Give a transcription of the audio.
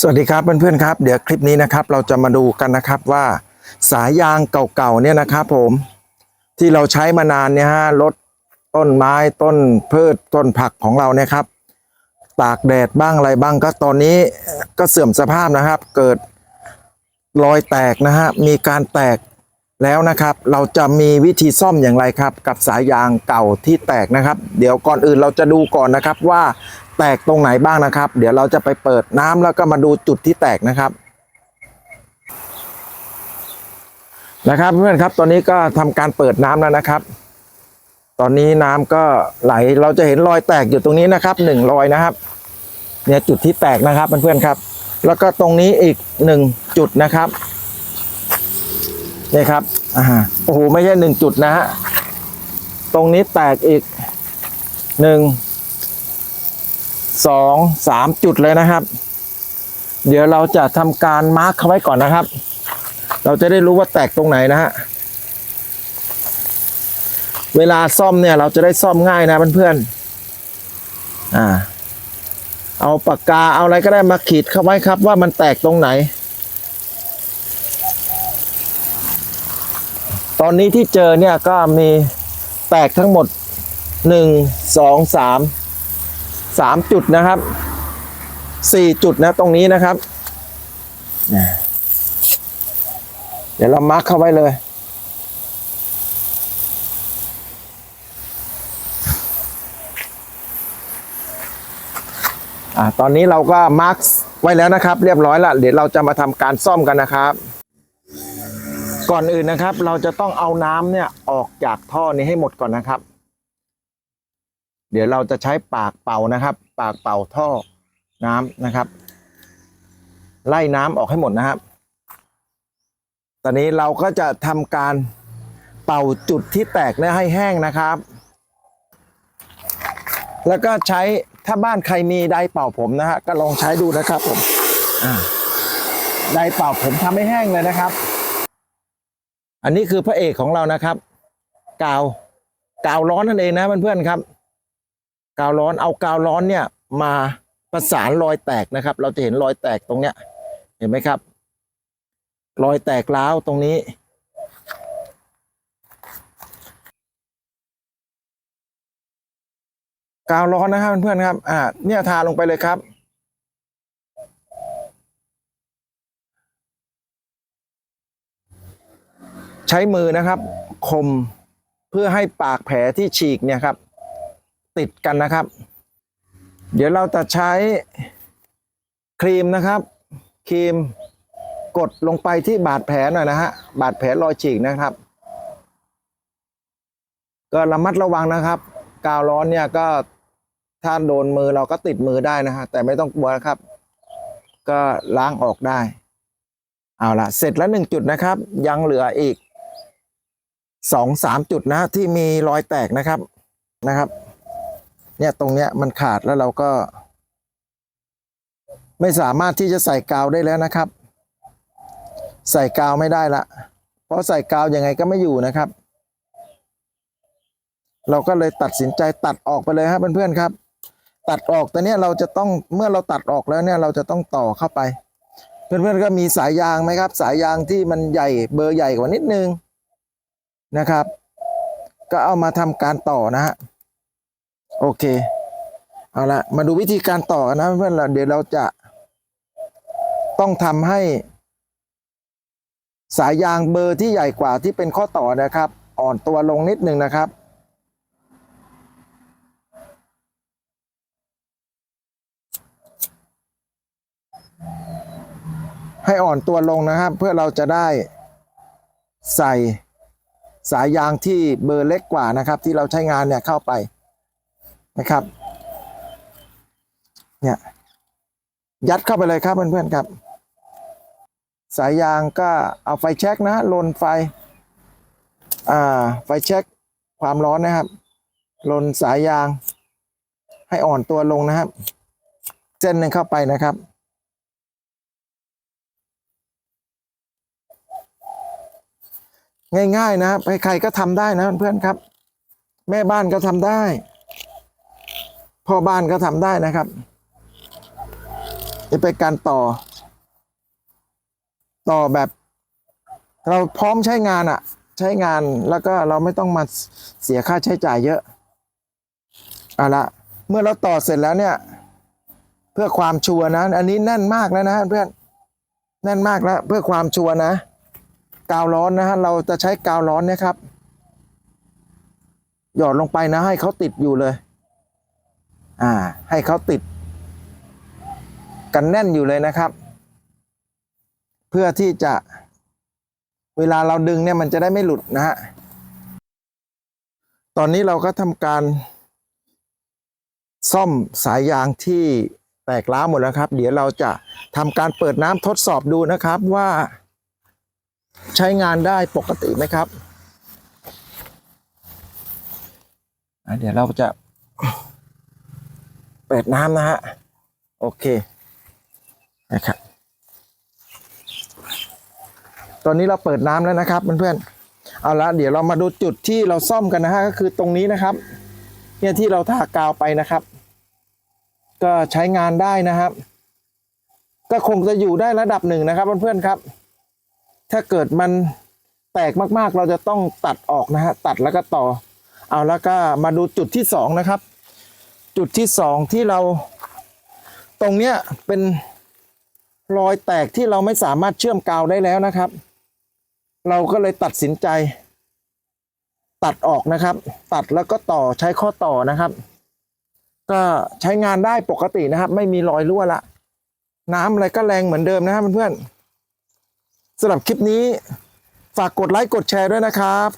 สวัสดีครับเพื่อนๆครับ เดี๋ยวคลิปนี้นะครับเราจะมาดูกันนะครับว่าสายยางเก่าๆเนี่ยนะครับผมที่เราใช้มานานเนี่ยฮะลดต้นไม้ต้นพืชต้นผักของเราเนี่ยครับ ตากแดดบ้างอะไรบ้างก็ตอนนี้ก็เสื่อมสภาพนะครับ เกิดรอยแตกนะฮะมีการแตก แล้วนะครับเราจะมีวิธีซ่อมอย่างไรครับ กับสายยางเก่าที่แตกนะครับ เดี๋ยวก่อนอื่นเราจะดูก่อนนะครับว่าแตกตรงไหนบ้างนะครับ เดี๋ยวเราจะไปเปิดน้ำแล้วก็มาดูจุดที่แตกนะครับนะครับเพื่อนครับตอนนี้ก็ทำการเปิดน้ำแล้วนะครับ ตอนนี้น้ำก็ไหลเราจะเห็นรอยแตกอยู่ตรงนี้นะครับหนึ่งรอยนะครับ เนี่ยจุดที่แตกนะครับเพื่อนๆครับ แล้วก็ตรงนี้อีกหนึ่งจุดนะครับ นี่ครับอ่าโอ้โหไม่ใช่หนึ่งจุดนะฮะตรงนี้แตกอีกหนึ่งสองสามจุดเลยนะครับ เดี๋ยวเราจะทำการมาร์คเขาไว้ก่อนนะครับ เราจะได้รู้ว่าแตกตรงไหนนะฮะเวลาซ่อมเนี่ยเราจะได้ซ่อมง่ายนะเพื่อนๆอ่า เอาปากกาเอาอะไรก็ได้มาขีดเข้าไว้ครับว่ามันแตกตรงไหน ตอนนี้ที่เจอเนี่ยก็มีแตกทั้งหมดหนึ่งสองสามสามจุดนะครับสี่จุดนะตรงนี้นะครับ เดี๋ยวเรามาร์คเข้าไว้เลยอ่าตอนนี้เราก็มาร์คไว้แล้วนะครับ เรียบร้อยละเดี๋ยวเราจะมาทำการซ่อมกันนะครับ ก่อนอื่นนะครับ เราจะต้องเอาน้ำเนี่ยออกจากท่อนี้ให้หมดก่อนนะครับ เดี๋ยวเราจะใช้ปากเป่านะครับ ปากเป่าท่อน้ำนะครับ ไล่น้ำออกให้หมดนะครับ ตอนนี้เราก็จะทำการเป่าจุดที่แตกเนี่ยให้แห้งนะครับ แล้วก็ใช้ถ้าบ้านใครมีไดเป่าผมนะฮะก็ลองใช้ดูนะครับผมไดเป่าผมทำให้แห้งเลยนะครับ อันนี้คือพระเอกของเรานะครับ กาวกาวร้อนนั่นเองนะเพื่อนๆครับ กาวร้อนเอากาวร้อนเนี่ยมาประสานรอยแตกนะครับ เราจะเห็นรอยแตกตรงเนี้ย เห็นไหมครับ รอยแตกร้าวตรงนี้ กาวร้อนนะครับเพื่อนๆครับ อ่า เนี่ยทาลงไปเลยครับ ใช้มือนะครับคมเพื่อให้ปากแผลที่ฉีกเนี่ยครับ ติดกันนะครับ เดี๋ยวเราจะใช้ครีมนะครับครีมกดลงไปที่บาดแผลหน่อยนะฮะบาดแผลรอยฉีกนะครับ ก็ระมัดระวังนะครับ กาวร้อนเนี่ยก็ถ้าโดนมือเราก็ติดมือได้นะฮะแต่ไม่ต้องกลัวนะครับ ก็ล้างออกได้ เอาละเสร็จแล้วหนึ่งจุดนะครับ ยังเหลืออีก สองสามจุดนะที่มีรอยแตกนะครับนะครับ เนี่ยตรงเนี้ยมันขาดแล้วเราก็ ไม่สามารถที่จะใส่กาวได้แล้วนะครับ ใส่กาวไม่ได้ละเพราะใส่กาวยังไงก็ไม่อยู่นะครับ เราก็เลยตัดสินใจตัดออกไปเลยครับเพื่อนๆครับ ตัดออกแต่เนี้ยเราจะต้องเมื่อเราตัดออกแล้วเนี่ยเราจะต้องต่อเข้าไป เพื่อนๆก็มีสายยางไหมครับ สายยางที่มันใหญ่เบอร์ใหญ่กว่านิดนึง นะครับ ก็เอามาทำการต่อนะฮะโอเค เอาละมาดูวิธีการต่อกันนะเพื่อนเราเดี๋ยวเราจะต้องทำให้ สายยางเบอร์ที่ใหญ่กว่าที่เป็นข้อต่อนะครับ อ่อนตัวลงนิดนึงนะครับให้อ่อนตัวลงนะครับ เพื่อเราจะได้ใส่ สายยางที่เบอร์เล็กกว่านะครับ ที่เราใช้งานเนี่ยเข้าไปนะครับ เนี่ยยัดเข้าไปเลยครับเพื่อนๆครับ สายยางก็เอาไฟแช็กนะลนไฟอ่าไฟแช็กความร้อนนะครับลนสายยางให้อ่อนตัวลงนะครับ เส้นหนึ่งเข้าไปนะครับ ง่าย ๆ นะครับใครๆก็ทำได้นะเพื่อนครับ แม่บ้านก็ทำได้พ่อบ้านก็ทำได้นะครับจะเป็นการต่อ ต่อแบบ เราพร้อมใช้งานอะใช้งานแล้วก็เราไม่ต้องมาเสียค่าใช้จ่ายเยอะเอาละเมื่อเราต่อเสร็จแล้วเนี่ย เพื่อความชัวร์นะ อันนี้แน่นมากแล้วนะเพื่อนแน่นมากแล้ว เพื่อความชัวร์นะ กาวร้อนนะฮะเราจะใช้กาวร้อนเนี่ยครับ หยอดลงไปนะ ให้เขาติดอยู่เลย อ่า ให้เขาติด กันแน่นอยู่เลยนะครับ เพื่อที่จะ เวลาเราดึงเนี่ยมันจะได้ไม่หลุดนะฮะตอนนี้เราก็ทำการ ซ่อมสายยางที่แตกร้าวหมดแล้วครับ เดี๋ยวเราจะทำการเปิดน้ำทดสอบดูนะครับว่า ใช้งานได้ปกติไหมครับ เดี๋ยวเราจะเปิดน้ำนะฮะ โอเค นะครับ ตอนนี้เราเปิดน้ำแล้วนะครับเพื่อนๆ เอาละเดี๋ยวเรามาดูจุดที่เราซ่อมกันนะฮะ ก็คือตรงนี้นะครับ เนี่ยที่เราทากาวไปนะครับ ก็ใช้งานได้นะครับ ก็คงจะอยู่ได้ระดับหนึ่งนะครับเพื่อนๆครับ ถ้าเกิดมันแตกมากๆ เราจะต้องตัดออกนะฮะตัดแล้วก็ต่อ เอาแล้วก็มาดูจุดที่สองนะครับ จุดที่สองที่เรา ตรงเนี้ยเป็นรอยแตกที่เราไม่สามารถเชื่อมกาวได้แล้วนะครับ เราก็เลยตัดสินใจ ตัดออกนะครับ ตัดแล้วก็ต่อใช้ข้อต่อนะครับ ก็ใช้งานได้ปกตินะครับ ไม่มีรอยรั่วละ น้ำอะไรก็แรงเหมือนเดิมนะครับเพื่อนๆ สำหรับคลิปนี้ ฝากกดไลค์กดแชร์ด้วยนะครับ